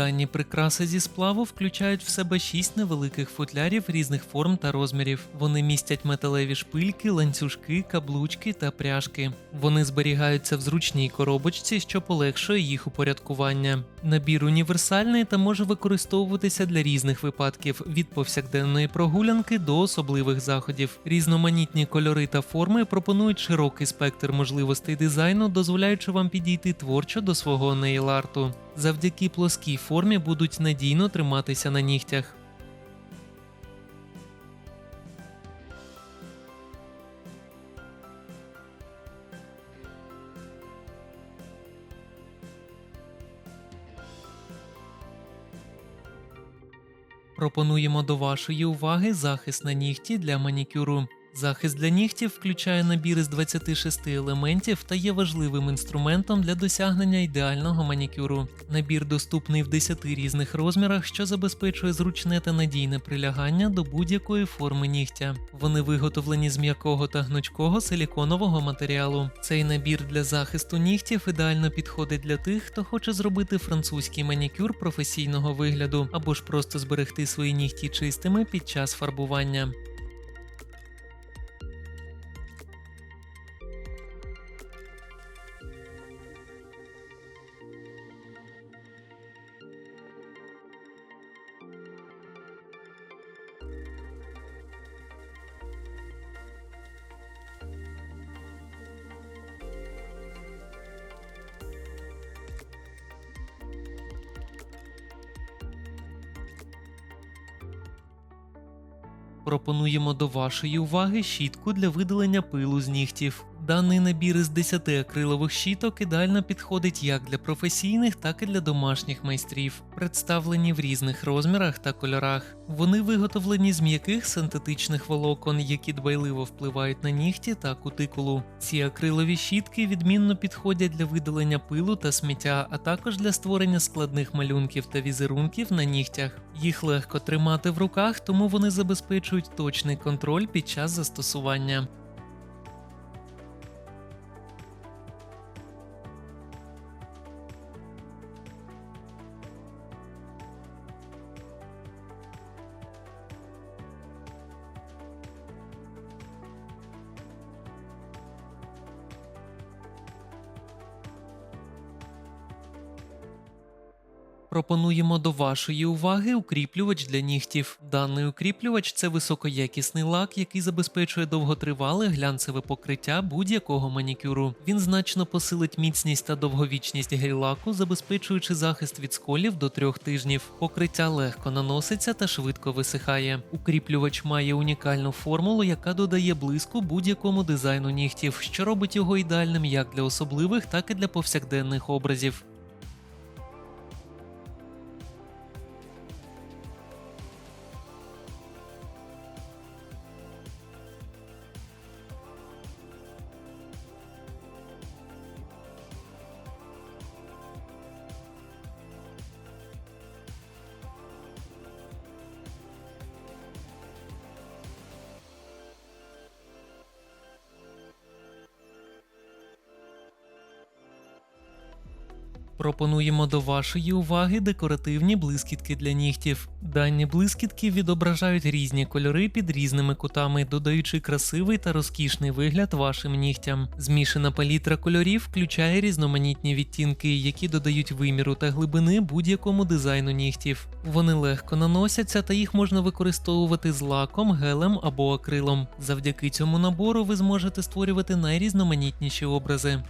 Дані прикраси зі сплаву включають в себе 6 невеликих футлярів різних форм та розмірів. Вони містять металеві шпильки, ланцюжки, каблучки та пряжки. Вони зберігаються в зручній коробочці, що полегшує їх упорядкування. Набір універсальний та може використовуватися для різних випадків від повсякденної прогулянки до особливих заходів. Різноманітні кольори та форми пропонують широкий спектр можливостей дизайну, дозволяючи вам підійти творчо до свого нейл-арту. Завдяки плоскій формі будуть надійно триматися на нігтях. Пропонуємо до вашої уваги захист на нігті для манікюру. Захист для нігтів включає набір із 26 елементів та є важливим інструментом для досягнення ідеального манікюру. Набір доступний в 10 різних розмірах, що забезпечує зручне та надійне прилягання до будь-якої форми нігтя. Вони виготовлені з м'якого та гнучкого силіконового матеріалу. Цей набір для захисту нігтів ідеально підходить для тих, хто хоче зробити французький манікюр професійного вигляду або ж просто зберегти свої нігті чистими під час фарбування. Пропонуємо до вашої уваги щітку для видалення пилу з нігтів. Даний набір із 10 акрилових щіток ідеально підходить як для професійних, так і для домашніх майстрів, представлені в різних розмірах та кольорах. Вони виготовлені з м'яких синтетичних волокон, які дбайливо впливають на нігті та кутикулу. Ці акрилові щітки відмінно підходять для видалення пилу та сміття, а також для створення складних малюнків та візерунків на нігтях. Їх легко тримати в руках, тому вони забезпечують точний контроль під час застосування. Пропонуємо до вашої уваги укріплювач для нігтів. Даний укріплювач це високоякісний лак, який забезпечує довготривале глянцеве покриття будь-якого манікюру. Він значно посилить міцність та довговічність гель-лаку, забезпечуючи захист від сколів до трьох тижнів. Покриття легко наноситься та швидко висихає. Укріплювач має унікальну формулу, яка додає блиску будь-якому дизайну нігтів, що робить його ідеальним як для особливих, так і для повсякденних образів. Пропонуємо до вашої уваги декоративні блискітки для нігтів. Дані блискітки відображають різні кольори під різними кутами, додаючи красивий та розкішний вигляд вашим нігтям. Змішана палітра кольорів включає різноманітні відтінки, які додають виміру та глибини будь-якому дизайну нігтів. Вони легко наносяться та їх можна використовувати з лаком, гелем або акрилом. Завдяки цьому набору ви зможете створювати найрізноманітніші образи.